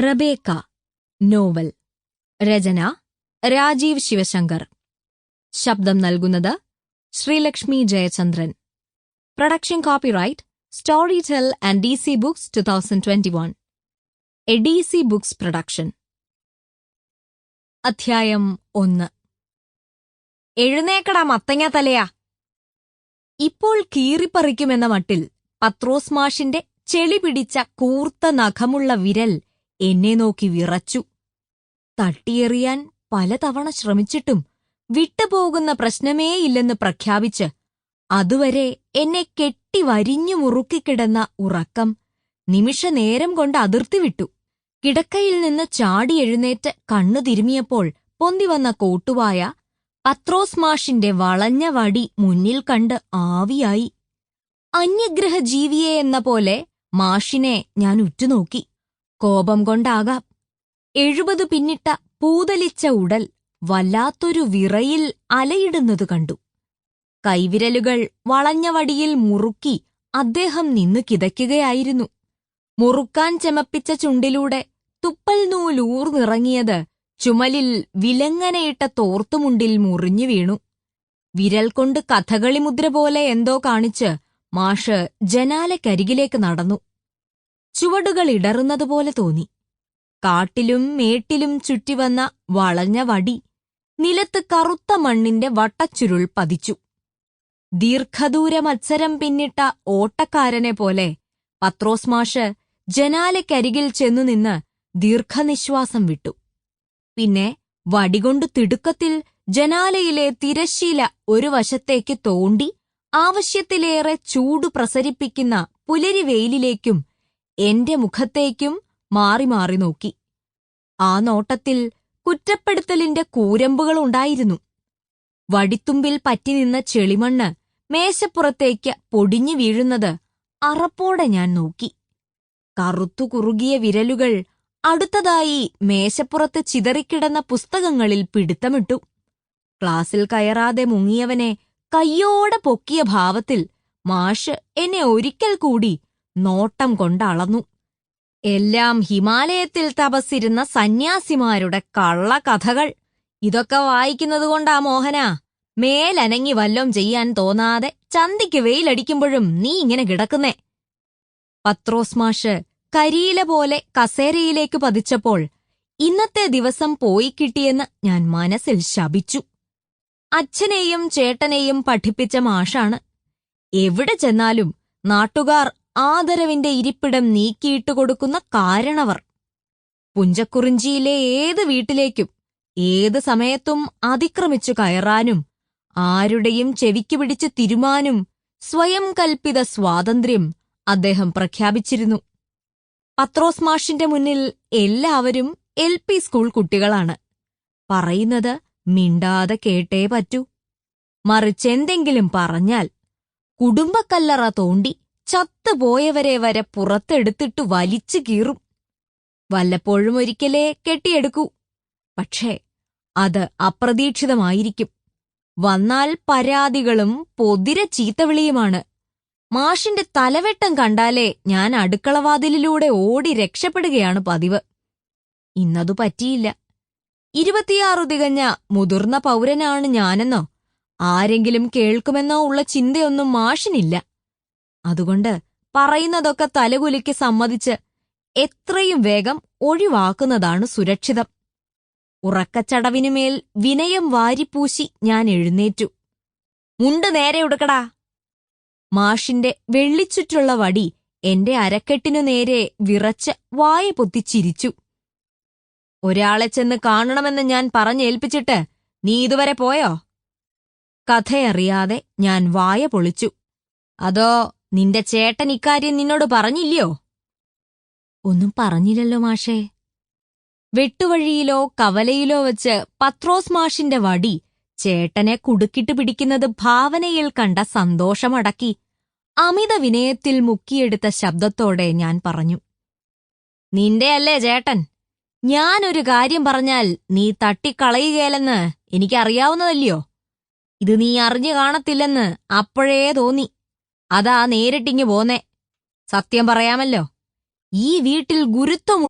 Rebecca novel. രചന രാജീവ് ശിവശങ്കർ. ശബ്ദം നൽകുന്നത് Sreelakshmi Jayachandran. Production copyright Storytel and D C Books two thousand twenty one a D C Books production അധ്യായം ഒന്ന്. എഴുന്നേക്കടാ മത്തങ്ങ തലയാ ഇപ്പോൾ കീറിപ്പറിക്കുമെന്ന മട്ടിൽ പത്രോസ്മാഷിന്റെ ചെളി പിടിച്ച കൂർത്ത നഖമുള്ള വിരൽ എന്നെ നോക്കി വിറച്ചു. തട്ടിയെറിയാൻ പലതവണ ശ്രമിച്ചിട്ടും വിട്ടുപോകുന്ന പ്രശ്നമേയില്ലെന്ന് പ്രഖ്യാപിച്ച് അതുവരെ എന്നെ കെട്ടി വരിഞ്ഞു മുറുക്കിക്കിടന്ന ഉറക്കം നിമിഷനേരം കൊണ്ട് അതിർത്തി വിട്ടു കിടക്കയിൽ നിന്ന് ചാടി എഴുന്നേറ്റ് കണ്ണു തിരുമിയപ്പോൾ പൊന്തിവന്ന കോട്ടുവായ പത്രോസ് മാഷിന്റെ വളഞ്ഞ വടി മുന്നിൽ കണ്ട് ആവിയായി. അന്യഗ്രഹ ജീവിയെ എന്ന പോലെ മാഷിനെ ഞാൻ ഉറ്റുനോക്കി. കോപം കൊണ്ടാകാം. എഴുപത് പിന്നിട്ട പൂതലിച്ച ഉടൽ വല്ലാത്തൊരു വിറയിൽ അലയിടുന്നത് കണ്ടു. കൈവിരലുകൾ വളഞ്ഞവടിയിൽ മുറുക്കി അദ്ദേഹം നിന്നു കിതയ്ക്കുകയായിരുന്നു. മുറുക്കാൻ ചെമപ്പിച്ച ചുണ്ടിലൂടെ തുപ്പൽ നൂലൂർന്നിറങ്ങിയത് ചുമലിൽ വിലങ്ങനയിട്ട തോർത്തുമുണ്ടിൽ മുറിഞ്ഞു വീണു. വിരൽ കൊണ്ട് കഥകളിമുദ്ര പോലെ എന്തോ കാണിച്ച് മാഷ് ജനാലക്കരികിലേക്ക് നടന്നു. ചുവടുകൾ ഇടറുന്നതുപോലെ തോന്നി. കാട്ടിലും മേട്ടിലും ചുറ്റിവന്ന വളഞ്ഞ വടി നിലത്ത് കറുത്ത മണ്ണിന്റെ വട്ടച്ചുരുൾ പതിച്ചു. ദീർഘദൂര മത്സരം പിന്നിട്ട ഓട്ടക്കാരനെ പോലെ പത്രോസ് മാഷ് ജനാലക്കരികിൽ ചെന്നുനിന്ന് ദീർഘനിശ്വാസം വിട്ടു. പിന്നെ വടികൊണ്ട് തിടുക്കത്തിൽ ജനാലയിലെ തിരശ്ശീല ഒരു വശത്തേക്ക് തോണ്ടി ആവശ്യത്തിലേറെ ചൂടു പ്രസരിപ്പിക്കുന്ന പുലരിവെയിലിലേക്കും എന്റെ മുഖത്തേക്കും മാറി മാറി നോക്കി. ആ നോട്ടത്തിൽ കുറ്റപ്പെടുത്തലിന്റെ കൂരമ്പുകളുണ്ടായിരുന്നു. വടിത്തുമ്പിൽ പറ്റിനിന്ന ചെളിമണ്ണ് മേശപ്പുറത്തേക്ക് പൊടിഞ്ഞു വീഴുന്നത് അറപ്പോടെ ഞാൻ നോക്കി. കറുത്തു കുറുകിയ വിരലുകൾ അടുത്തതായി മേശപ്പുറത്ത് ചിതറിക്കിടന്ന പുസ്തകങ്ങളിൽ പിടുത്തമിട്ടു. ക്ലാസ്സിൽ കയറാതെ മുങ്ങിയവനെ കയ്യോടെ പൊക്കിയ ഭാവത്തിൽ മാഷ് എന്നെ ഒരിക്കൽ കൂടി നോട്ടം കൊണ്ടളന്നു. എല്ലാം ഹിമാലയത്തിൽ തപസ്സിരുന്ന സന്യാസിമാരുടെ കള്ളകഥകൾ. ഇതൊക്കെ വായിക്കുന്നതുകൊണ്ടാ മോഹന. മേലനങ്ങി വല്ലോം ചെയ്യാൻ തോന്നാതെ ചന്തിക്ക് വെയിലടിക്കുമ്പോഴും നീ ഇങ്ങനെ കിടക്കുന്നേ. പത്രോസ് മാഷ് കരിയില പോലെ കസേരയിലേക്ക് പതിച്ചപ്പോൾ ഇന്നത്തെ ദിവസം പോയി കിട്ടിയെന്ന് ഞാൻ മനസ്സിൽ ശപിച്ചു. അച്ഛനെയും ചേട്ടനെയും പഠിപ്പിച്ച മാഷാണ്. എവിടെ ചെന്നാലും നാട്ടുകാർ ആദരവിന്റെ ഇരിപ്പിടം നീക്കിയിട്ട് കൊടുക്കുന്ന കാരണവർ. പുഞ്ചക്കുറിഞ്ചിയിലെ ഏത് വീട്ടിലേക്കും ഏത് സമയത്തും അതിക്രമിച്ചു കയറാനും ആരുടെയും ചെവിക്ക് പിടിച്ച് തിരുമാനും സ്വയം കൽപ്പിത സ്വാതന്ത്ര്യം അദ്ദേഹം പ്രഖ്യാപിച്ചിരുന്നു. പത്രോസ് മാഷിന്റെ മുന്നിൽ എല്ലാവരും എൽ പി സ്കൂൾ കുട്ടികളാണ്. പറയുന്നത് മിണ്ടാതെ കേട്ടേ പറ്റൂ. മറിച്ചെന്തെങ്കിലും പറഞ്ഞാൽ കുടുംബക്കല്ലറ തോണ്ടി ചത്തുപോയവരെ വരെ പുറത്തെടുത്തിട്ടു വലിച്ചു കീറും. വല്ലപ്പോഴും ഒരിക്കലേ കെട്ടിയെടുക്കൂ. പക്ഷേ അത് അപ്രതീക്ഷിതമായിരിക്കും. വന്നാൽ പരാതികളും പൊതിര ചീത്തവിളിയുമാണ്. മാഷിന്റെ തലവെട്ടം കണ്ടാലേ ഞാൻ അടുക്കളവാതിലിലൂടെ ഓടി രക്ഷപ്പെടുകയാണ് പതിവ്. ഇന്നതു പറ്റിയില്ല. ഇരുപത്തിയാറു തികഞ്ഞ മുതിർന്ന പൗരനാണ് ഞാനെന്നോ ആരെങ്കിലും കേൾക്കുമെന്നോ ഉള്ള ചിന്തയൊന്നും മാഷിനില്ല. അതുകൊണ്ട് പറയുന്നതൊക്കെ തലകുലിക്ക് സമ്മതിച്ച് എത്രയും വേഗം ഒഴിവാക്കുന്നതാണ് സുരക്ഷിതം. ഉറക്കച്ചടവിനുമേൽ വിനയം വാരിപ്പൂശി ഞാൻ എഴുന്നേറ്റു. മുണ്ട് നേരെ ഉടുക്കടാ. മാഷിന്റെ വെള്ളിച്ചുറ്റുള്ള വടി എന്റെ അരക്കെട്ടിനു നേരെ വിറച്ച് വായ പൊത്തിച്ചിരിച്ചു ഒരാളെ ചെന്ന് കാണണമെന്ന് ഞാൻ പറഞ്ഞേൽപ്പിച്ചിട്ട് നീ ഇതുവരെ പോയോ? കഥയറിയാതെ ഞാൻ വായ പൊളിച്ചു. അതോ നിന്റെ ചേട്ടൻ ഇക്കാര്യം നിന്നോട് പറഞ്ഞില്ലയോ? ഒന്നും പറഞ്ഞില്ലല്ലോ മാഷേ. വെട്ടുവഴിയിലോ കവലയിലോ വച്ച് പത്രോസ് മാഷിന്റെ വടി ചേട്ടനെ കുടുക്കിട്ട് പിടിക്കുന്നത് ഭാവനയിൽ കണ്ട സന്തോഷമടക്കി അമിത വിനയത്തിൽ മുക്കിയെടുത്ത ശബ്ദത്തോടെ ഞാൻ പറഞ്ഞു നിന്റെയല്ലേ ചേട്ടൻ? ഞാനൊരു കാര്യം പറഞ്ഞാൽ നീ തട്ടിക്കളയുകയല്ലെന്ന് എനിക്കറിയാവുന്നതല്ലയോ? ഇത് നീ അറിഞ്ഞു കാണത്തില്ലെന്ന് അപ്പോഴേ തോന്നി. അതാ നേരിട്ടിങ്ങ് പോന്നേ. സത്യം പറയാമല്ലോ. ഈ വീട്ടിൽ ഗുരുത്വം?